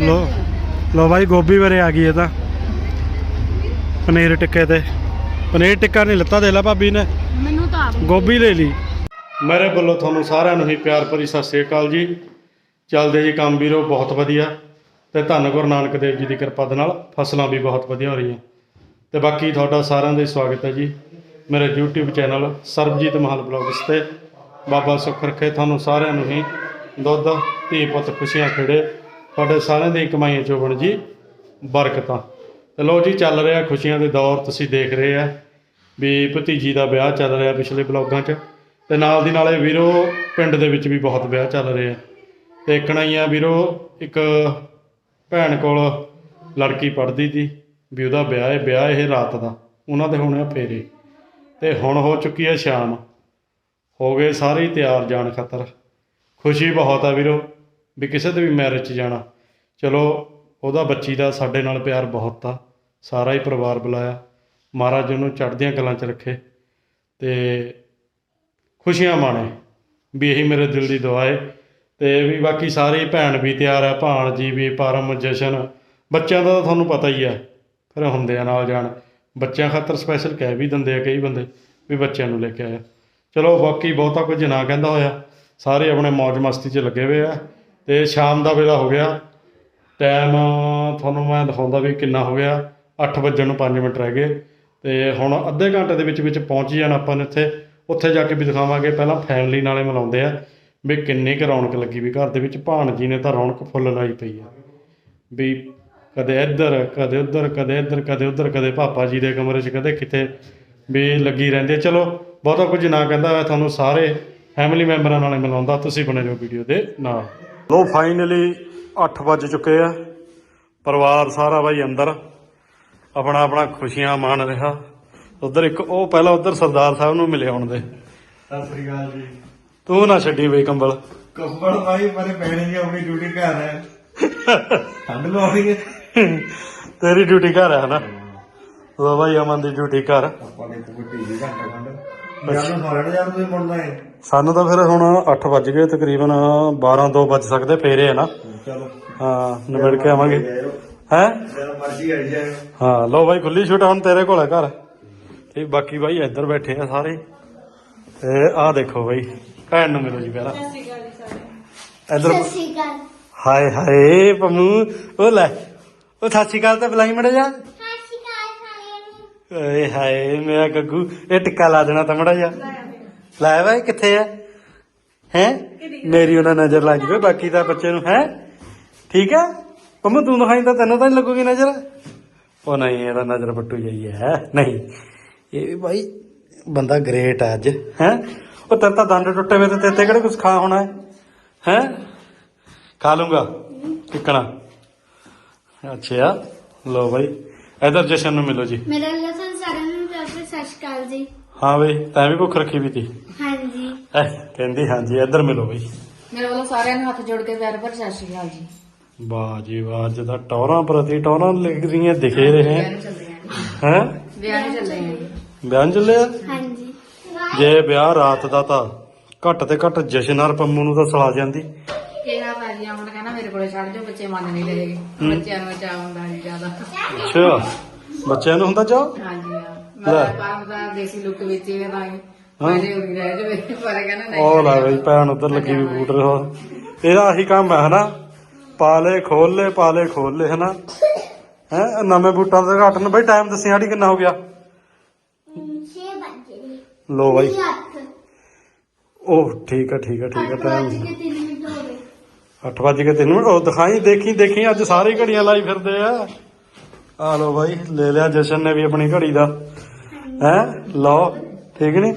ਲੋ ਲੋ ਬਾਈ ਗੋਭੀ ਵਰੇ ਆ ਗਈ ਇਹ ਤਾਂ। ਪਨੀਰ ਟਿੱਕੇ ਤੇ। ਪਨੀਰ ਟਿੱਕਾ ਨਹੀਂ ਲੱਤਾ ਦੇ ਲਾ ਭਾਬੀ ਨੇ। ਮੈਨੂੰ ਤਾਂ ਆਪ ਗੋਭੀ ਲੈ ਲਈ। ਮੇਰੇ ਵੱਲੋਂ ਤੁਹਾਨੂੰ ਸਾਰਿਆਂ ਨੂੰ ਹੀ ਪਿਆਰ ਭਰੀ ਸਤਿ ਸ੍ਰੀ ਅਕਾਲ ਜੀ। ਚੱਲਦੇ ਜੀ ਕੰਮ ਵੀਰੋ ਬਹੁਤ ਵਧੀਆ। ਤੇ ਧੰਨ ਗੁਰੂ ਨਾਨਕ ਦੇਵ ਜੀ ਦੀ ਕਿਰਪਾ ਦੇ ਨਾਲ ਫਸਲਾਂ ਵੀ ਬਹੁਤ ਵਧੀਆ ਹੋ ਰਹੀਆਂ। ਤੇ ਬਾਕੀ ਤੁਹਾਡਾ ਸਾਰਿਆਂ ਦਾ ਸਵਾਗਤ ਹੈ ਜੀ। ਮੇਰੇ YouTube ਚੈਨਲ ਸਰਬਜੀਤ ਮਹਲ ਬਲੌਗਸ ਤੇ। ਬਾਬਾ ਸੁੱਖ ਰੱਖੇ ਤੁਹਾਨੂੰ ਸਾਰਿਆਂ ਨੂੰ ਹੀ ਦੁੱਧ ਧੀ ਪੁੱਤ ਖੁਸ਼ੀਆਂ ਖੇੜੇ। ਤੁਹਾਡੇ ਸਾਰਿਆਂ ਦੀ ਕਮਾਈਆਂ ਚੋਂ ਬਣ ਜੀ ਬਰਕਤਾਂ। ਤੇ ਲੋ ਜੀ, ਚੱਲ ਰਿਹਾ ਖੁਸ਼ੀਆਂ ਦੇ ਦੌਰ, ਤੁਸੀਂ ਦੇਖ ਰਹੇ ਆ ਵੀ ਭਤੀਜੀ ਦਾ ਵਿਆਹ ਚੱਲ ਰਿਹਾ ਪਿਛਲੇ ਬਲੌਗਾਂ 'ਚ। ਤੇ ਨਾਲ ਦੀ ਨਾਲੇ ਵੀਰੋ, ਪਿੰਡ ਦੇ ਵਿੱਚ ਵੀ ਬਹੁਤ ਵਿਆਹ ਚੱਲ ਰਹੇ ਆ। ਤੇ ਇੱਕਣਾ ਹੀ ਆ ਵੀਰੋ, ਇੱਕ ਭੈਣ ਕੋਲ ਲੜਕੀ ਪੜਦੀ ਸੀ ਵੀ ਉਹਦਾ ਵਿਆਹ ਹੈ ਵਿਆਹ ਇਹ ਰਾਤ ਦਾ, ਉਹਨਾਂ ਦੇ ਹੋਣੇ ਆ ਫੇਰੇ। ਤੇ ਹੁਣ ਹੋ ਚੁੱਕੀ ਹੈ ਸ਼ਾਮ। ਹੋ ਗਏ ਸਾਰੇ ਹੀ ਤਿਆਰ ਜਾਣ ਖਾਤਰ। ਖੁਸ਼ੀ ਬਹੁਤ ਆ ਵੀਰੋ। ਵੀ ਕਿਸੇ ਦੇ ਵੀ ਮੈਰਿਜ 'ਚ ਜਾਣਾ। ਚਲੋ, ਉਹਦਾ ਬੱਚੀ ਦਾ ਸਾਡੇ ਨਾਲ ਪਿਆਰ ਬਹੁਤ ਆ। ਸਾਰਾ ਹੀ ਪਰਿਵਾਰ ਬੁਲਾਇਆ। ਮਹਾਰਾਜ ਉਹਨੂੰ ਚੜ੍ਹਦੀਆਂ ਕਲਾਂ 'ਚ ਰੱਖੇ ਤੇ ਖੁਸ਼ੀਆਂ ਮਾਣੇ ਵੀ ਇਹੀ ਮੇਰੇ ਦਿਲ ਦੀ ਦੁਆ ਹੈ ਤੇ ਵੀ ਬਾਕੀ ਸਾਰੇ ਭੈਣ ਵੀ ਤਿਆਰ ਆ, ਭਾਣ ਜੀ ਵੀ, ਪਰਮ, ਜਸ਼ਨ। ਬੱਚਿਆਂ ਦਾ ਤਾਂ ਤੁਹਾਨੂੰ ਪਤਾ ਹੀ ਆ ਫਿਰ ਹੁੰਦੇ ਆ ਨਾਲ ਜਾਣ। ਬੱਚਿਆਂ ਖਾਤਰ ਸਪੈਸ਼ਲ ਕਹਿ ਵੀ ਦਿੰਦੇ ਆ ਕਈ ਬੰਦੇ ਵੀ ਬੱਚਿਆਂ ਨੂੰ ਲੈ ਕੇ ਆਇਆ। ਚਲੋ ਬਾਕੀ ਬਹੁਤਾ ਕੁਝ ਨਾ ਕਹਿੰਦਾ ਹੋਇਆ। ਸਾਰੇ ਆਪਣੇ ਮौज ਮਸਤੀ 'ਚ ਲੱਗੇ ਹੋਏ ਆ। ਤੇ ਸ਼ਾਮ ਦਾ ਵੇਲਾ ਹੋ ਗਿਆ। ਟਾਈਮ ਤੁਹਾਨੂੰ ਮੈਂ ਦਿਖਾਉਂਦਾ ਵੀ ਕਿੰਨਾ ਹੋ ਗਿਆ। 8 ਵੱਜਣ ਨੂੰ 5 ਮਿੰਟ ਰਹਿ ਗਏ। ਤੇ ਹੁਣ ਅੱਧੇ ਘੰਟੇ ਦੇ ਵਿੱਚ ਵਿੱਚ ਪਹੁੰਚ ਜਾਣਾ ਆਪਾਂ ਨੇ ਇੱਥੇ। ਉੱਥੇ ਜਾ ਕੇ ਵੀ ਦਿਖਾਵਾਂਗੇ। ਪਹਿਲਾਂ ਫੈਮਿਲੀ ਨਾਲੇ ਮਿਲਾਉਂਦੇ ਆ ਵੀ ਕਿੰਨੀ ਕੁ ਰੌਣਕ ਲੱਗੀ ਵੀ ਘਰ ਦੇ ਵਿੱਚ। ਭਾਣ ਜੀ ਨੇ ਤਾਂ ਰੌਣਕ ਫੁੱਲ ਲਾਈ ਪਈ ਆ। ਵੀ ਕਦੇ ਇੱਧਰ, ਕਦੇ ਉੱਧਰ, ਕਦੇ ਇੱਧਰ, ਕਦੇ ਉੱਧਰ, ਕਦੇ ਪਾਪਾ ਜੀ ਦੇ ਕਮਰੇ 'ਚ, ਕਦੇ ਕਿਤੇ ਵੀ ਲੱਗੀ ਰਹਿੰਦੇ ਚਲੋ, ਬਹੁਤਾ ਕੁਝ ਨਾ ਕਹਿੰਦਾ ਹੋਇਆ, ਤੁਹਾਨੂੰ ਸਾਰੇ ਫੈਮਿਲੀ ਮੈਂਬਰਾਂ ਨਾਲੇ ਮਿਲਾਉਂਦਾ। ਤੁਸੀਂ ਬਣੇ ਰਹੋ ਵੀਡੀਓ ਦੇ ਨਾਲ। ਲੋ ਫਾਈਨਲੀ 8 ਵੱਜ ਚੁੱਕੇ ਆ। ਪਰਿਵਾਰ ਸਾਰਾ ਬਾਈ ਅੰਦਰ। ਆਪਣਾ ਆਪਣਾ ਖੁਸ਼ੀਆਂ ਮਾਣ ਰਿਹਾ। ਉਧਰ ਇੱਕ ਉਹ ਪਹਿਲਾਂ ਉਧਰ ਸਰਦਾਰ ਸਾਹਿਬ ਨੂੰ ਮਿਲੇ ਆਉਣ ਦੇ। ਸਤਿ ਸ੍ਰੀ ਅਕਾਲ ਜੀ। ਤੂੰ ਨਾ ਛੱਡੀ ਬਈ ਕੰਬਲ। ਕੰਬਲ ਭਾਈ ਮੇਰੇ ਭੈਣ ਜੀ ਆਪਣੀ ਡਿਊਟੀ ਕਰ ਹੈ ਠੰਡ ਲਾਉਣੀ ਹੈ ਤੇਰੀ ਡਿਊਟੀ ਘਰ ਹੈ ਨਾ? ਉਹ ਬਾਈ ਅਮਨ ਦੀ ਡਿਊਟੀ ਘਰ। ਆਪਾਂ ਨੇ ਕੋਈ ਟੀਵੀ ਘੰਟਾ ਖੰਡ। ਯਾਰ ਨੂੰ ਸਾਰਿਆਂ ਨੂੰ ਯਾਰ ਤੁਸੀਂ ਮੁੜਨਾ ਹੈ ਸਾਨੂੰ ਤਾਂ ਫਿਰ ਹੁਣ 8 ਵੱਜ ਗਏ ਤਕਰੀਬਨ 12 2 ਵੱਜ ਸਕਦੇ ਫੇਰੇ ਆ ਨਾ। ਚਲੋ। ਹਾਂ ਨਿਬੜ ਕੇ ਆਵਾਂਗੇ। ਹੈ? ਜਦੋਂ ਮਰਜ਼ੀ ਆਈ ਜਾਏ। ਹਾਂ ਲੋ ਬਾਈ ਖੁੱਲੀ ਛੁੱਟ ਹੁਣ ਤੇਰੇ ਕੋਲ ਹੈ ਘਰ। ਤੇ ਬਾਕੀ ਬਾਈ ਇੱਧਰ ਬੈਠੇ ਆ ਸਾਰੇ। ਤੇ ਆਹ ਦੇਖੋ ਬਾਈ ਭੈਣ ਨੂੰ ਮਿਲੋ ਜੀ ਪਹਿਲਾਂ। ਇੱਧਰ ਹਾਏ ਹਾਏ ਪੰਮੂ ਉਹ ਲੈ ਉਹ ਸਤਿ ਸ਼੍ਰੀ ਅਕਾਲ ਤਾਂ ਬੁਲਾਈ ਮੜਾ ਜਾ ਓਏ ਹਾਏ ਮੇਰਾ ਗੱਗੂ ਇਹ ਟਿੱਕਾ ਲਾ ਦੇਣਾ ਤਾਂ ਮੜਾ ਜਾ ਲੈ ਬਾਈ ਕਿੱਥੇ ਆ? ਹੈ? ਮੇਰੀ ਉਹਨਾਂ ਨਜ਼ਰ ਲੱਗ ਜਵੇ, ਬਾਕੀ ਤਾਂ ਬੱਚੇ ਨੂੰ, ਹੈ? ਠੀਕ ਹੈ ਪੰਮੂ, ਤੂੰ ਦਿਖਾਈ ਤਾਂ ਤੈਨੂੰ ਤਾਂ ਨਹੀਂ ਲੱਗੂਗੀ ਨਜ਼ਰ? ਉਹ ਨਹੀਂ ਇਹਦਾ ਨਜ਼ਰ ਪੱਟੂ ਜਾਈ ਹੈ ਨਹੀਂ, ਇਹ ਵੀ ਬਾਈ ਬੰਦਾ ਗ੍ਰੇਟ ਹੈ ਅੱਜ, ਹੈ? ਉਹ ਤੇਰੇ ਤਾਂ ਦੰਦ ਟੁੱਟੇ ਹੋਏ ਤੇ ਤੇਰੇ ਤੇ ਕਿਹੜਾ ਕੁਝ ਖਾ ਹੋਣਾ ਹੈ? ਹੈ? ਖਾ ਲੂੰਗਾ ਟਿਕਣਾ ਅੱਛਾ ਲੋ ਬਾਈ, ਇਧਰ ਜਸ਼ਨ ਨੂੰ ਮਿਲੋ ਜੀ। ਮੇਰਾ ਲਸਨ ਸਾਰਿਆਂ ਨੂੰ ਪਿਆਰ ਸਤਿ ਸ਼੍ਰੀ ਅਕਾਲ ਜੀ। ਹਾਂ ਬਈ ਤੈਂ ਵੀ ਭੁੱਖ ਰੱਖੀ ਵੀ ਤੀ? ਹਾਂਜੀ। ਐ ਕਹਿੰਦੀ ਹਾਂਜੀ ਇੱਧਰ ਮਿਲੋ ਬਈ। ਮੇਰੇ ਵੱਲੋਂ ਸਾਰਿਆਂ ਨੂੰ ਹੱਥ ਜੋੜ ਕੇ ਪਿਆਰ ਭਰੀ ਸਤਿ ਸ਼੍ਰੀ ਅਕਾਲ ਜੀ। ਵਾਹ ਜੀ ਵਾਹ ਅੱਜ ਤਾਂ ਟੌਰਾਂ ਪ੍ਰਤੀ ਟੌਰਾਂ ਲੱਗ ਰਹੀਆਂ ਦਿਖੇ ਰਹੇ ਵਿਆਹ ਨੂੰ ਚੱਲੇ ਆਂ। ਹੈ? ਵਿਆਹ ਨੂੰ ਚੱਲੇ ਆਂ। ਜੀ ਬਿਆਨ ਚੱਲਿਆ ਹਾਂਜੀ। ਜੇ ਵਿਆਹ ਰਾਤ ਦਾ ਤਾਂ ਘੱਟ ਤੇ ਘੱਟ ਜਸ਼ਨਰ ਪੰਮੂ ਨੂੰ ਤਾਂ ਸਲਾ ਜਾਂਦੀ। ਕਿਹਾ ਭਾਜੀ ਹੁਣ ਕਹਿੰਦਾ ਮੇਰੇ ਕੋਲੇ ਛੱਡ ਜਾਓ ਬੱਚੇ ਮੰਨ ਨਹੀਂ ਰਹੇਗੇ ਬੱਚਿਆਂ ਨੂੰ ਚਾਹ ਹੁੰਦਾ ਜੀ ਜ਼ਿਆਦਾ। ਅੱਛਾ ਬੱਚਿਆਂ ਨੂੰ ਹੁੰਦਾ ਚਾਹ? ਹਾਂਜੀ ਹਾਂ। ਮੈਂ ਪਾਪ ਦਾ ਦੇਸੀ ਲੁੱਕ ਵਿੱਚ ਹੀ ਤਾਂ ਮੇਰੇ ਉਰੀ ਰਹਿ ਜਾਵੇ ਪਰ ਕਹਿੰਦਾ ਨਹੀਂ। ਉਹ ਲੈ ਬਈ ਭੈਣ ਉਧਰ ਲੱਗੀ ਵੀ ਬੂਟ ਰਿਹਾ। ਇਹਦਾ ਆਹੀ ਕੰਮ ਹੈ ਹਨਾ? ਪਾਲੇ ਖੋਲ ਲੈ ਪਾਲੇ ਖੋਲ ਲੈ ਹਨਾ? ਹੈ ਨਵੇਂ ਬੂਟਾਂ ਦੇ ਘਟਣ ਬਈ ਟਾਈਮ ਦੱਸੀ ਸਾਡੀ ਕਿੰਨਾ ਹੋ ਗਿਆ? 6 ਵਜੇ ਲੋ ਬਾਈ। 8 ਉਹ ਠੀਕ ਹੈ ਠੀਕ ਹੈ ਠੀਕ ਹੈ 8 ਟਾਈਮ ਵਜੇ ਕੇ 3 ਮਿੰਟ ਹੋ ਗਏ। 8 ਵਜੇ ਕੇ ਤੈਨੂੰ ਉਹ ਦਿਖਾਈ ਦੇਖੀ ਦੇਖੀ ਅੱਜ ਸਾਰੇ ਘੜੀਆਂ ਲਾਈ ਫਿਰਦੇ ਆ। ਆ ਲੋ ਬਾਈ ਲੈ ਲਿਆ ਜਸ਼ਨ ਨੇ ਵੀ ਆਪਣੀ ਘੜੀ ਦਾ। ਹੈ? ਲਓ ਠੀਕ ਨਹੀਂ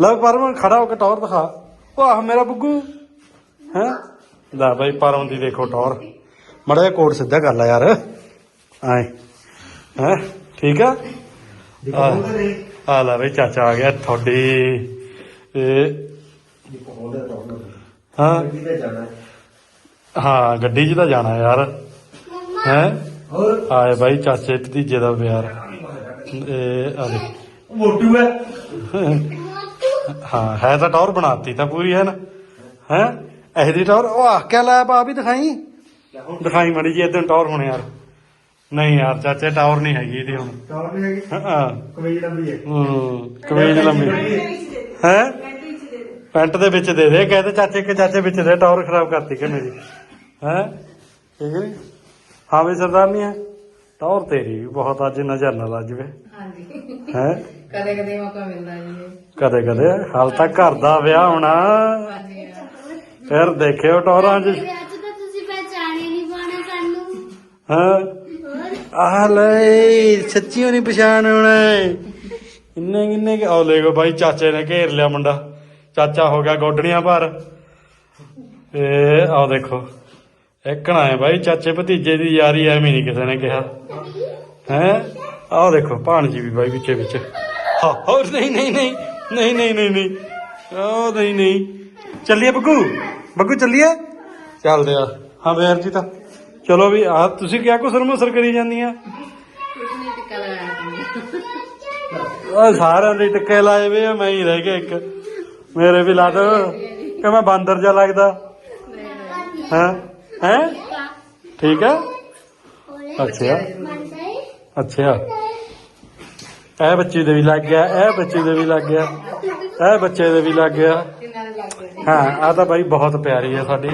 ਲਓ ਪਰਮ ਖੜਾ ਹੋ ਕੇ ਟੌਰ ਦਿਖਾ। ਉਹ ਆਹ ਮੇਰਾ ਬੁੱਗੂ। ਹੈ? ਲੈ ਬਾਈ ਪਰਮ ਦੀ ਦੇਖੋ ਟੌਰ। ਮੜਾ ਜਿਹਾ ਕੋਟ ਸਿੱਧਾ ਕਰ ਲੈ ਯਾਰ। ਆਏ। ਹੈ? ਠੀਕ ਆ? ਆ। ਲੈ ਬਈ ਚਾਚਾ ਆ ਗਿਆ ਤੁਹਾਡੀ। ਇਹ ਹਾਂ। ਗੱਡੀ 'ਚ ਤਾਂ ਜਾਣਾ ਯਾਰ। ਹੈ? ਆਏ ਬਾਈ ਚਾਚੇ ਭਤੀਜੇ ਦਾ ਪਿਆਰ ਇਹ ਆ ਦੇ ਮੋਟੂ ਹੈ। ਹਾਂ ਹੈ ਤਾਂ ਟੌਰ ਬਣਾਤੀ ਤਾਂ ਪੂਰੀ ਹੈ ਨਾ? ਹੈ? ਇਹ ਦੀ ਟੌਰ ਉਹ ਆ ਕਿਆ ਲਾਇਆ ਪਾ ਵੀ ਦਿਖਾਈ। ਦਿਖਾਈ ਮੜੀ ਜੀ ਇਦਾਂ ਟੌਰ ਹੋਣੇ ਯਾਰ। ਨਹੀਂ ਯਾਰ ਚਾਚੇ ਟਾਵਰ ਨਹੀਂ ਹੈਗੀ ਇਹਦੀ ਹੁਣ। ਟੌਰ ਨਹੀਂ ਹੈਗੀ। ਹਾਂ ਕਮੀਜ਼ ਲੰਬੀ ਹੈ। ਹੂੰ ਕਮੀਜ਼ ਲੰਮੀ ਹੈ? ਪੈਂਟ ਦੇ ਵਿੱਚ ਦੇ ਦੇ ਕਹਿੰਦੇ ਚਾਚੇ ਕਿ ਚਾਚੇ ਵਿੱਚ ਦੇ ਟਾਵਰ ਖਰਾਬ ਕਰਤੀ ਕਿ ਮੇਰੀ ਹੈ? ਠੀਕ ਨਹੀਂ ਹਾਂ ਵੀ ਸਰਦਾਰ ਨਹੀਂ ਹੈ। ਟਾਵਰ ਤੇਰੀ ਵੀ ਬਹੁਤ ਅੱਜ ਨਜ਼ਰ ਨਾ ਲੱਜ ਵੇ ਹਾਂਜੀ। ਹੈ? ਕਦੇ ਕਦੇ ਮੌਕਾ ਮਿਲਦਾ ਜੀ। ਕਦੇ ਕਦੇ ਹਾਲ ਤੱਕ ਘਰ ਦਾ ਵਿਆਹ ਹੋਣਾ। ਹਾਂਜੀ। ਫਿਰ ਦੇਖਿਓ ਟੌਰਾਂ 'ਚ। ਵਿਆਹ 'ਚ ਤਾਂ ਤੁਸੀਂ ਪਹਿਚਾਣੇ ਨਹੀਂ ਪਾਣਾ ਸਾਨੂੰ। ਹਾਂ। ਹੋਰ ਆਹ ਲੈ ਸੱਚੀਓ ਨਹੀਂ ਪਛਾਣ ਹੋਣਾ ਇੰਨੇ ਕਿੰਨੇ ਕਿ ਆਹ ਦੇਖੋ ਬਾਈ ਚਾਚੇ ਨੇ ਘੇਰ ਲਿਆ ਮੁੰਡਾ। ਚਾਚਾ ਹੋ ਗਿਆ ਗੋਡਣੀਆਂ ਭਰ। ਇਹ ਆਹ ਦੇਖੋ ਇੱਕਣਾ ਹੈ ਬਾਈ ਚਾਚੇ ਭਤੀਜੇ ਦੀ ਯਾਰੀ ਐਵੇਂ ਨਹੀਂ ਕਿਸੇ ਨੇ ਕਿਹਾ। ਹੈ? ਆਹ ਦੇਖੋ ਭਾਣਜੀ ਵੀ ਬਾਈ ਵਿੱਚੇ ਵਿੱਚ ਹਾਂ ਹੋਰ ਨਹੀਂ ਨਹੀਂ ਨਹੀਂ ਨਹੀਂ ਨਹੀਂ ਨਹੀਂ ਨਹੀਂ। ਉਹ ਨਹੀਂ ਨਹੀਂ। ਚੱਲੀਏ ਬੱਗੂ? ਬੱਗੂ ਚੱਲੀਏ? ਚੱਲਦੇ ਆ। ਹਾਂ ਬੇਰ ਜੀ ਤਾਂ ਚਲੋ ਵੀ ਆ ਤੁਸੀਂ ਕਿਆ ਕੁਸਰ ਮੁਸਰ ਕਰੀ ਜਾਂਦੀਆਂ? ਆ ਸਾਰਿਆਂ ਦੇ ਟਿੱਕੇ ਲਾਏ ਵੇ ਆ ਮੈਂ ਹੀ ਰਹਿ ਗਿਆ ਇੱਕ। ਮੇਰੇ ਵੀ ਲਾ ਦੋ ਕਿ ਮੈਂ ਬਾਂਦਰ ਜਾ ਲੱਗਦਾ। ਹਾਂ? ਹੈ? ਠੀਕ ਹੈ ਅੱਛਾ। ਅੱਛਾ। ਇਹ ਬੱਚੇ ਦੇ ਵੀ ਲੱਗ ਗਿਆ ਇਹ ਬੱਚੇ ਦੇ ਵੀ ਲੱਗ ਗਿਆ ਇਹ ਬੱਚੇ ਦੇ ਵੀ ਲੱਗ ਗਿਆ। ਕਿੰਨਾ ਦੇ ਹਾਂ ਆ ਤਾਂ ਬਾਈ ਬਹੁਤ ਪਿਆਰੀ ਹੈ ਸਾਡੀ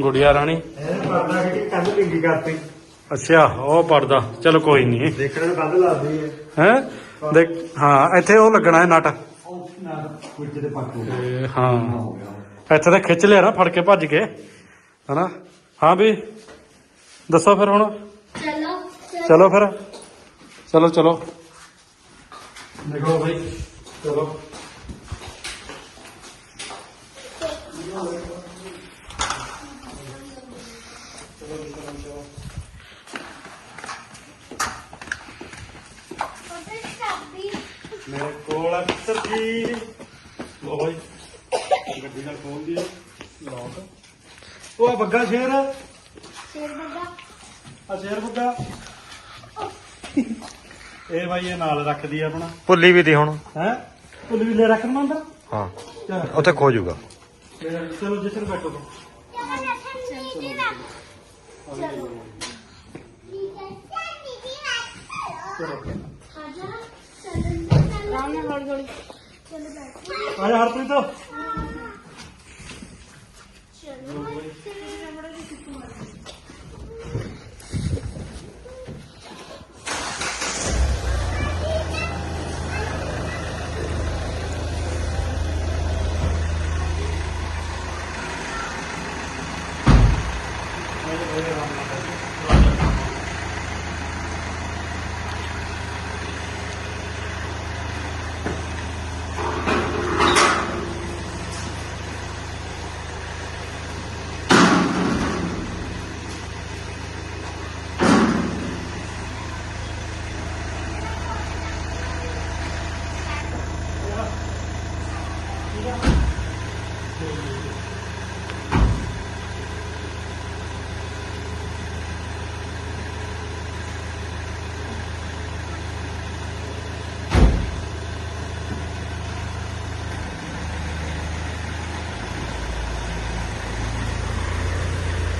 ਗੁੜੀਆ ਰਾਣੀ। ਇਹ ਪਰਦਾ ਕਿ ਕੰਧ ਲਿੰਗੀ ਕਰਤੀ ਅੱਛਾ ਉਹ ਪੜਦਾ ਚਲੋ ਕੋਈ ਨਹੀਂ। ਦੇਖਣ ਨੂੰ ਕੰਧ ਲੱਗਦੀ ਹੈ? ਹੈ ਦੇਖ ਹਾਂ ਇੱਥੇ ਉਹ ਲੱਗਣਾ ਹੈ ਨਟ। ਹਾਂ। ਇੱਥੇ ਤਾਂ ਖਿੱਚ ਲਿਆ ਨਾ ਫੜ ਕੇ ਭੱਜ ਕੇ। ਹਨਾ? ਹਾਂ ਵੀ ਦੱਸੋ ਫਿਰ ਹੁਣ। ਚਲੋ। ਚਲੋ ਫਿਰ। ਚਲੋ ਚਲੋ। ਦੇਖੋ ਭਾਈ ਚਲੋ ਮੇਰੇ ਕੋਲ ਹੈ ਮਿੱਤਰ ਜੀ ਲੋ ਭਾਈ ਗੱਡੀ ਨਾਲ ਖੋਲ ਦਿਓ ਲੋਕ ਉਹ ਆ ਬੱਗਾ ਸ਼ੇਰ। ਆ ਸ਼ੇਰ ਬੱਗਾ। ਸ਼ੇਰ ਬੱਗਾ। ਇਹ ਭਾਈ ਇਹ ਨਾਲ ਰੱਖਦੀ ਆ ਆਪਣਾ। ਭੁੱਲੀ ਵੀ ਦੀ ਹੁਣ। ਹੈ? ਪੁੱਲ ਵੀ ਲੈ ਰੱਖ ਲਵਾਂ ਅੰਦਰ? ਹਾਂ। ਚੱਲ। ਉੱਥੇ ਖੋ ਜਾਊਗਾ। ਚਲੋ ਬੈਠੋ ਆ ਜਾ ਹਰਪ੍ਰੀਤ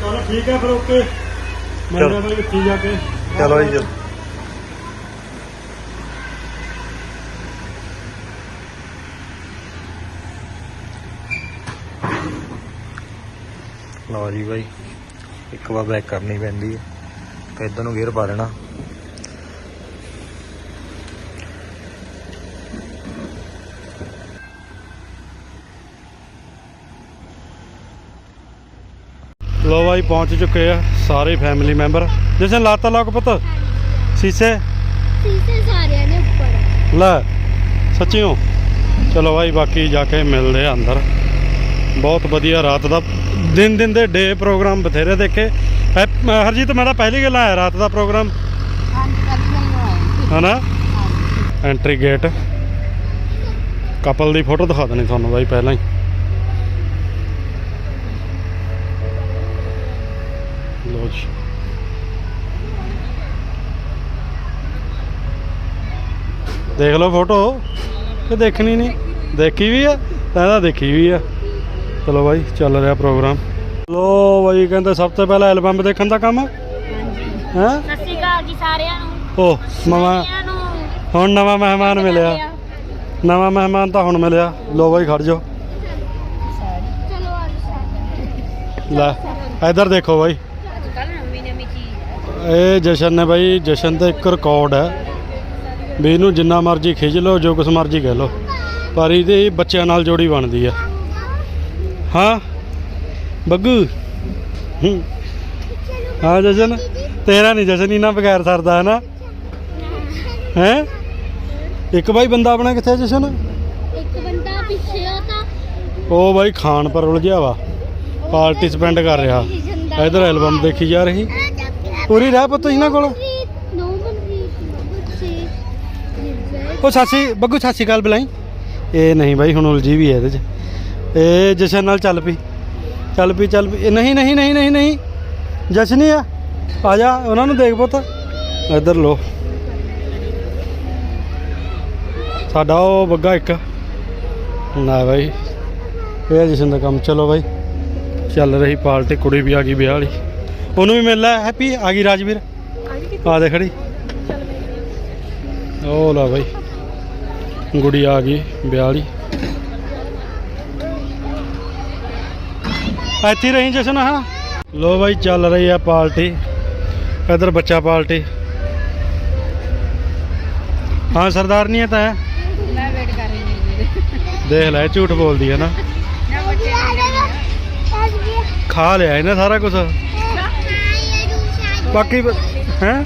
ਚਲੋ ਠੀਕ ਹੈ ਫਿਰ ਓਕੇ ਮਿਲਦੇ ਭਾਈ ਉੱਥੇ ਜਾ ਕੇ। ਚਲੋ ਜੀ ਚਲੋ। ਲਓ ਜੀ ਬਾਈ ਇੱਕ ਵਾਰ ਬੈਕ ਕਰਨੀ ਪੈਂਦੀ ਹੈ। ਫਿਰ ਇਧਰ ਨੂੰ ਗੇਅਰ ਪਾ ਲੈਣਾ ਲੋ ਭਾਈ ਪਹੁੰਚ ਚੁੱਕੇ ਆ ਸਾਰੇ ਫੈਮਿਲੀ ਮੈਂਬਰ ਜਿਸਨ ਲਾਤਾ ਲੋਕ ਪੁੱਤ? ਸੀਸੇ? ਸੀਸੇ ਸਾਰਿਆਂ ਨੇ ਉੱਪਰ। ਲੈ ਸੱਚੀਓ? ਚਲੋ ਭਾਈ ਬਾਕੀ ਜਾ ਕੇ ਮਿਲਦੇ ਆ ਅੰਦਰ। ਬਹੁਤ ਵਧੀਆ ਰਾਤ ਦਾ ਦਿਨ ਦਿਨ ਦੇ ਡੇ ਪ੍ਰੋਗਰਾਮ ਬਥੇਰੇ ਦੇਖੇ। ਹਰਜੀਤ ਮੈਂ ਤਾਂ ਪਹਿਲੀ ਗੱਲ ਆਇਆ ਰਾਤ ਦਾ ਪ੍ਰੋਗਰਾਮ ਹਨਾ? ਐਂਟਰੀ ਗੇਟ ਕਪਲ ਦੀ ਫੋਟੋ ਦਿਖਾ ਦੇਣੀ ਤੁਹਾਨੂੰ ਬਾਈ ਪਹਿਲਾਂ ਹੀ ਲੋ ਜੀ ਦੇਖ ਲਓ ਫੋਟੋ। ਕਿ ਦੇਖਣੀ ਨਹੀਂ। ਦੇਖੀ ਵੀ ਆ ਤਾਂ ਦੇਖੀ ਵੀ ਆ। ਚਲੋ ਬਾਈ ਚੱਲ ਰਿਹਾ ਪ੍ਰੋਗਰਾਮ। ਲੋ ਬਾਈ ਕਹਿੰਦੇ ਸਭ ਤੋਂ ਪਹਿਲਾਂ ਐਲਬਮ ਦੇਖਣ ਦਾ ਕੰਮ? ਹੈ? ਸਤਿ ਸ਼੍ਰੀ ਅਕਾਲ ਜੀ ਸਾਰਿਆਂ ਨੂੰ। ਓ ਨੂੰ। ਹੁਣ ਨਵਾਂ ਮਹਿਮਾਨ ਮਿਲਿਆ। ਨਵਾਂ ਮਹਿਮਾਨ ਤਾਂ ਹੁਣ ਮਿਲਿਆ। ਲੋ ਬਾਈ ਖੜ ਜਾਓ। ਲੈ ਇੱਧਰ ਦੇਖੋ ਬਾਈ। ਇਹ ਜਸ਼ਨ ਨੇ ਬਾਈ ਜਸ਼ਨ ਤੇ ਇੱਕ ਰਿਕਾਰਡ ਹੈ। ਵੀ ਇਹਨੂੰ ਜਿੰਨਾ ਮਰਜ਼ੀ ਖਿੱਚ ਲਓ ਜੋ ਕੁਛ ਮਰਜ਼ੀ ਕਹਿ ਲਓ। ਪਰ ਇਹਦੇ ਬੱਚਿਆਂ ਨਾਲ ਜੋੜੀ ਬਣਦੀ ਆ। ਹਾਂ? ਬੱਗੂ? ਹੂੰ। ਹਾਂ ਜਸ਼ਨ ਤੇਰਾ ਨਹੀਂ ਜਸ਼ਨ ਇਹਨਾਂ ਬਗੈਰ ਸਰਦਾ ਹੈ ਨਾ? ਹੈ? ਇੱਕ ਬਾਈ ਬੰਦਾ ਆਪਣਾ ਕਿੱਥੇ ਜਸ਼ਨ? ਇੱਕ ਬੰਦਾ ਪਿੱਛੇ ਆ ਤਾਂ। ਉਹ ਬਾਈ ਖਾਨ ਪਰ ਉਲਝਿਆ ਵਾ। ਪਾਰਟਿਸਪੈਂਟ ਕਰ ਰਿਹਾ। ਇਧਰ ਐਲਬਮ ਦੇਖੀ ਜਾ ਰਹੀ। ਪੂਰੀ ਰਹਿ ਪੁੱਤ ਇਹਨਾਂ ਕੋਲ ਨੋ ਮਨਰੀਤ ਸੇ ਉਹ ਸਾਸੀ ਬੱਗੂ ਸਾਸੀ ਗੱਲ ਬੁਲਾਈ। ਇਹ ਨਹੀਂ ਬਾਈ ਹੁਣ ਉਲਝੀ ਵੀ ਹੈ ਇਹਦੇ ਚ। ਇਹ ਜਸ਼ਨ ਨਾਲ ਚੱਲ ਪਈ। ਚੱਲ ਪਈ ਚੱਲ ਪਈ। ਇਹ ਨਹੀਂ ਨਹੀਂ ਨਹੀਂ ਨਹੀਂ ਨਹੀਂ। ਜਸ਼ਨ ਹੀ ਆ। ਆ ਜਾ ਉਹਨਾਂ ਨੂੰ ਦੇਖ ਪੁੱਤ। ਇੱਧਰ ਲੋ ਸਾਡਾ ਉਹ ਬੱਗਾ ਇੱਕ। ਨਾ ਬਾਈ। ਇਹ ਜਸ਼ਨ ਦਾ ਕੰਮ। ਚਲੋ ਬਾਈ। ਚੱਲ ਰਹੀ ਪਾਰਟੀ ਕੁੜੀ ਵੀ ਆ ਗਈ ਵਿਆਹ ਵਾਲੀ। ਉਹਨੂੰ ਵੀ ਮਿਲ ਲੈ। ਹੈਪੀ ਆ ਗਈ ਰਾਜਵੀਰ। ਆ ਦੇ ਖੜੀ। ਉਹ ਲਾ ਬਾਈ। ਗੁੜੀ ਆ ਗਈ ਵਿਆਹ ਵਾਲੀ ਇੱਥੇ ਹੀ ਰਹੀ ਜਸ਼ਨ ਹਾਂ ਲੋ ਬਾਈ ਚੱਲ ਰਹੀ ਆ ਪਾਰਟੀ। ਇਧਰ ਬੱਚਾ ਪਾਰਟੀ। ਹਾਂ ਸਰਦਾਰ ਨਹੀਂ ਤਾਂ ਹੈ? ਮੈਂ ਵੇਟ ਕਰ ਰਹੀ ਹਾਂ ਦੇਖ ਲੈ ਝੂਠ ਬੋਲਦੀ ਹੈ ਨਾ। ਖਾ ਲਿਆ ਇਹਨੇ ਸਾਰਾ ਕੁਝ ਬਾਕੀ ਹੈ?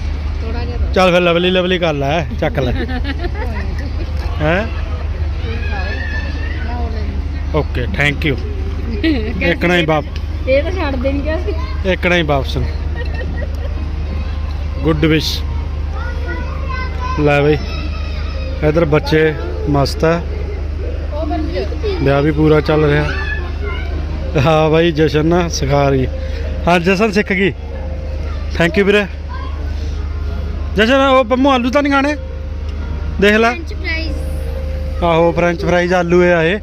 ਚੱਲ ਫਿਰ ਲਵਲੀ ਲਵਲੀ ਕਰ ਲੈ ਚੱਕ ਲੈ। ਹੈ ਓਕੇ ਥੈਂਕ ਯੂ ਇੱਕਣਾ ਹੀ ਬਾਪ ਇਹ ਤਾਂ ਛੱਡ ਦੇਣਗੇ ਅਸੀਂ। ਇੱਕਣਾ ਹੀ ਵਾਪਸ ਗੁੱਡ ਵਿਸ਼ ਲੈ ਬਈ ਇਧਰ ਬੱਚੇ ਮਸਤ ਹੈ ਵਿਆਹ ਵੀ ਪੂਰਾ ਚੱਲ ਰਿਹਾ। ਹਾਂ ਬਾਈ ਜਸ਼ਨ ਨਾ ਸਿਖਾ ਰਹੀ। ਹਾਂ ਜਸ਼ਨ ਸਿੱਖ ਗਈ। ਥੈਂਕ ਯੂ ਵੀਰੇ। ਜਸ਼ਨ ਉਹ ਪੰਮੂ ਆਲੂ ਤਾਂ ਨਹੀਂ ਖਾਣੇ? ਦੇਖ ਲੈ। ਆਹੋ ਫ੍ਰੈਂਚ ਫਰਾਈਜ਼ ਆਲੂ ਇਹ। ਆਏ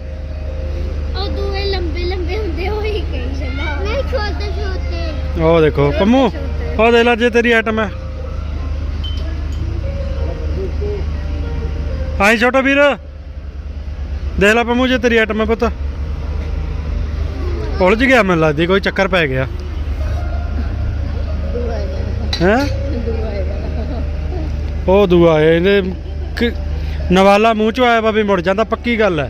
ਉਹ ਦੂਏ ਲੰਬੇ ਲੰਬੇ ਹੁੰਦੇ ਹੋਈ ਕਹੀ ਜਾਂਦਾ। ਨਹੀਂ ਛੋਟੇ ਛੋਟੇ। ਉਹ ਦੇਖੋ ਪੰਮੂ ਉਹ ਦੇਖ ਲੈ ਜੇ ਤੇਰੀ ਆਈਟਮ ਹੈ। ਆਈ ਛੋਟਾ ਵੀਰ। ਦੇਖ ਲੈ ਪੰਮੂ ਜੇ ਤੇਰੀ ਆਈਟਮ ਹੈ ਪੁੱਤ। ਉਲਝ ਗਿਆ ਮੈਨੂੰ ਲੱਗਦੀ ਕੋਈ ਚੱਕਰ ਪੈ ਗਿਆ। ਹੈ? ਉਹ ਦੂਆ ਇਹਨੇ ਕਿ- ਨਵਾਲਾ ਮੂੰਹ ਚ ਆਇਆ ਵੀ ਮੁੜ ਜਾਂਦਾ ਪੱਕੀ ਗੱਲ ਹੈ।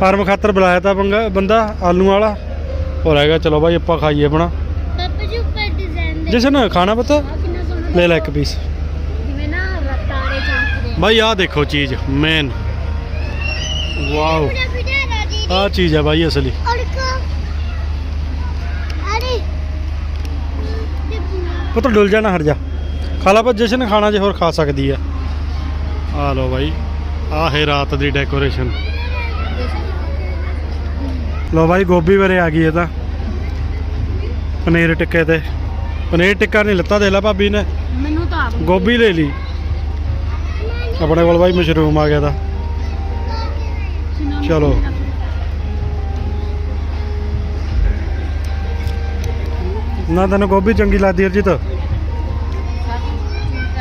ਫਾਰਮ ਖਾਤਰ ਬੁਲਾਇਆ ਤਾਂ ਬੰਗਾ ਬੰਦਾ ਆਲੂ ਵਾਲਾ। ਹੋ ਰਹੇਗਾ ਚਲੋ ਭਾਈ ਆਪਾਂ ਖਾਈਏ ਆਪਣਾ। ਪਾਪਾ ਜੀ ਉੱਪਰ ਡਿਜ਼ਾਈਨ ਦੇ। ਜਸ਼ਨ ਖਾਣਾ ਪੁੱਤ? ਲੈ ਲੈ ਇੱਕ ਪੀਸ ਜਿਵੇਂ ਨਾ ਰਤਾਰੇ ਚਮਕਦੇ ਭਾਈ ਆਹ ਦੇਖੋ ਚੀਜ਼ ਮੇਨ ਵਾਓ। ਆਹ ਚੀਜ਼ ਹੈ ਭਾਈ ਅਸਲੀ। ਪੁੱਤ ਡੁੱਲ ਜਾਣਾ ਹਟ ਜਾ। ਖਾ ਲਾ ਪਰ ਜਸ਼ਨ ਖਾਣਾ ਜੇ ਹੋਰ ਖਾ ਸਕਦੀ ਆ ਆ ਲੋ ਭਾਈ ਆਹ ਹੈ ਰਾਤ ਦੀ ਡੈਕੋਰੇਸ਼ਨ ਲੋ ਭਾਈ ਗੋਭੀ ਵਰੇ ਆ ਗਈ ਇਹ ਤਾਂ। ਪਨੀਰ ਟਿੱਕੇ ਤੇ। ਪਨੀਰ ਟਿੱਕਾ ਨਹੀਂ ਲੱਤਾ ਦੇ ਲਾ ਭਾਬੀ ਨੇ। ਮੈਨੂੰ ਤਾਂ ਆਪ ਗੋਭੀ ਲੈ ਲਈ। ਆਪਣੇ ਕੋਲ ਭਾਈ ਮਸ਼ਰੂਮ ਆ ਗਿਆ ਤਾਂ। ਚਲੋ। ਨਾ ਤੈਨੂੰ ਗੋਭੀ ਚੰਗੀ ਲੱਗਦੀ ਅਰਜੀਤ? ਟਰਾਈ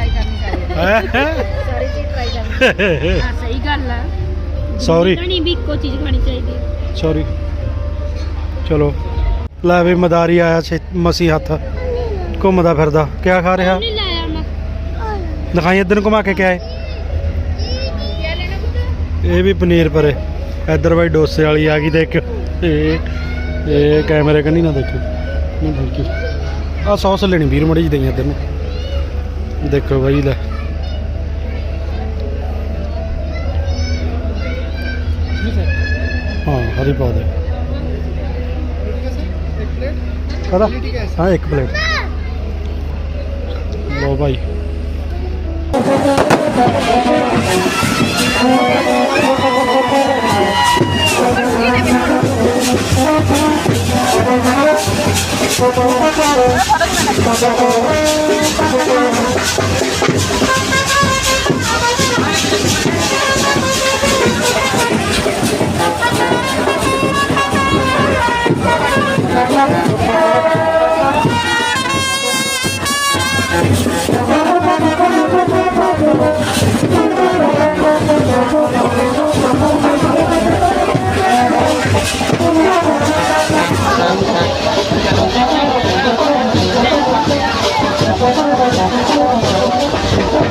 ਕਰਨੀ ਚਾਹੀਦੀ ਹੈ ਸਾਰੀ ਚੀਜ਼ ਟਰਾਈ ਕਰਨੀ ਹਾਂ ਸਹੀ ਗੱਲ ਹੈ ਸੌਰੀ ਕਣੀ ਵੀ ਇੱਕੋ ਚੀਜ਼ ਖਾਣੀ ਚਾਹੀਦੀ। ਹੈ ਸੌਰੀ ਚਲੋ। ਲੈ ਵੀ ਮਦਾਰੀ ਆਇਆ ਛੇ ਮਸੀ ਹੱਥ। ਘੁੰਮਦਾ ਫਿਰਦਾ। ਕਿਆ ਖਾ ਰਿਹਾ? ਨਹੀਂ ਲਾਇਆ ਮੈਂ। ਦਿਖਾਈ ਇੱਧਰ ਨੂੰ ਘੁਮਾ ਕੇ ਕਿਆ ਹੈ ਇਹ ਵੀ ਪਨੀਰ ਪਰੇ। ਇੱਧਰ ਬਾਈ ਡੋਸੇ ਵਾਲੀ ਆ ਗਈ ਦੇਖ। ਇਹ ਇਹ ਕੈਮਰੇ ਕੰਨੀ ਨਾ ਦੇਖੋ ਨਹੀਂ ਯੂ ਆ ਸੌਸ ਲੈਣੀ ਵੀਰ ਮੜੀ ਜੀ ਦੇਈ ਇੱਧਰ ਨੂੰ। ਦੇਖੋ ਬਾਈ ਲੈ। ਹਰੀ ਪਾ ਦੇ। ਕਦਾ ਹਾਂ ਇੱਕ ਪਲੇਟ। ਲੋ ਭਾਈ। Thank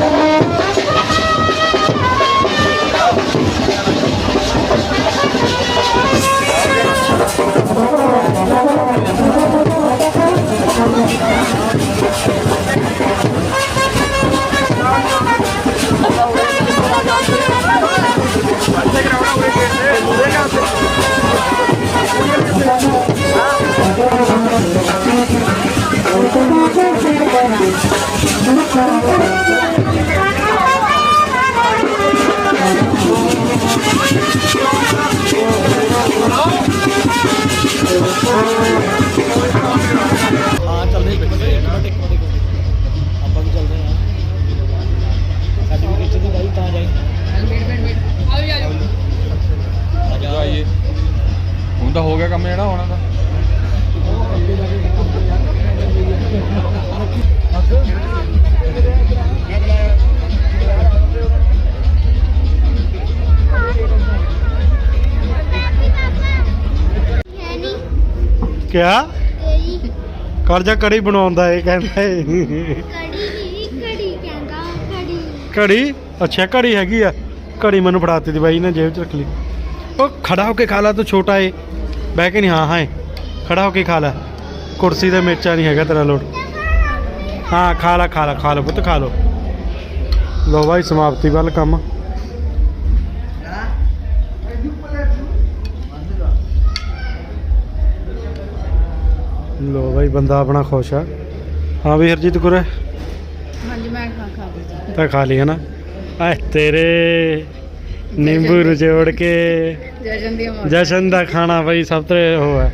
ਹਾਂ ਕਿਆ ਕਰਜਾ ਕੜੀ ਬਣਾਉਂਦਾ ਇਹ ਕਹਿੰਦਾ ਏ। ਕੜੀ ਨਹੀਂ ਕੜੀ ਕਹਿੰਦਾ ਕੜੀ। ਘੜੀ ਅੱਛਾ ਘੜੀ ਹੈਗੀ ਆ। ਘੜੀ ਮੈਨੂੰ ਫੜਾਤੀ ਦੀ ਬਾਈ ਨੇ ਜੇਬ 'ਚ ਰੱਖ ਲਈ। ਉਹ ਖੜਾ ਹੋ ਕੇ ਖਾ ਲਾ ਤੂੰ ਛੋਟਾ ਏ। ਬਹਿ ਕੇ ਨਹੀਂ ਹਾਂ ਹਾਂ। ਖੜਾ ਹੋ ਕੇ ਖਾ ਲੈ। ਕੁਰਸੀ ਤੇ ਮੇਚਾ ਨਹੀਂ ਹੈਗਾ ਤੇਰਾ ਲੋਟ। ਹਾਂ ਖਾ ਲਾ ਖਾ ਲਾ ਖਾ ਲਓ ਪੁੱਤ ਖਾ ਲਓ ਲੋ ਬਾਈ ਸਮਾਪਤੀ ਵੱਲ ਕੰਮ। ਲੋ ਬਾਈ ਬੰਦਾ ਆਪਣਾ ਖੁਸ਼ ਆ। ਹਾਂ ਵੀ ਹਰਜੀਤ ਗੁਰੇ ਹਾਂਜੀ ਮੈਂ ਖਾ ਖਾ ਲਈ। ਤਾਂ ਖਾ ਲਈ ਹੈ ਨਾ? ਆਏ ਤੇਰੇ ਨਿੰਬੂ ਰਜੋੜ ਕੇ ਜਸ਼ਨ ਦੀ ਮੌਤ। ਜਸ਼ਨ ਦਾ ਖਾਣਾ ਬਈ ਸਭ ਤੋਂ ਉਹ ਹੈ।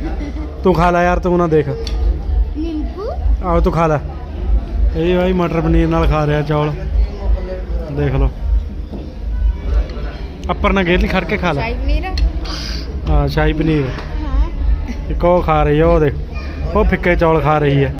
ਤੂੰ ਖਾ ਲੈ ਯਾਰ ਤੂੰ ਨਾ ਦੇਖ। ਨਿੰਬੂ? ਆਓ ਤੂੰ ਖਾ ਲੈ। ਇਹ ਬਾਈ ਮਟਰ ਪਨੀਰ ਨਾਲ ਖਾ ਰਿਹਾ ਚੌਲ। ਦੇਖ ਲਓ। ਅੱਪਰ ਨਾ ਗੇਲੀ ਖੜ ਕੇ ਖਾ ਲੈ। ਸ਼ਾਹੀ ਪਨੀਰ? ਹਾਂ ਸ਼ਾਹੀ ਪਨੀਰ। ਹਾਂ। ਇੱਕ ਉਹ ਖਾ ਰਹੀ ਹੈ ਉਹ ਦੇਖ। ਉਹ ਫਿੱਕੇ ਚੌਲ ਖਾ ਰਹੀ ਹੈ।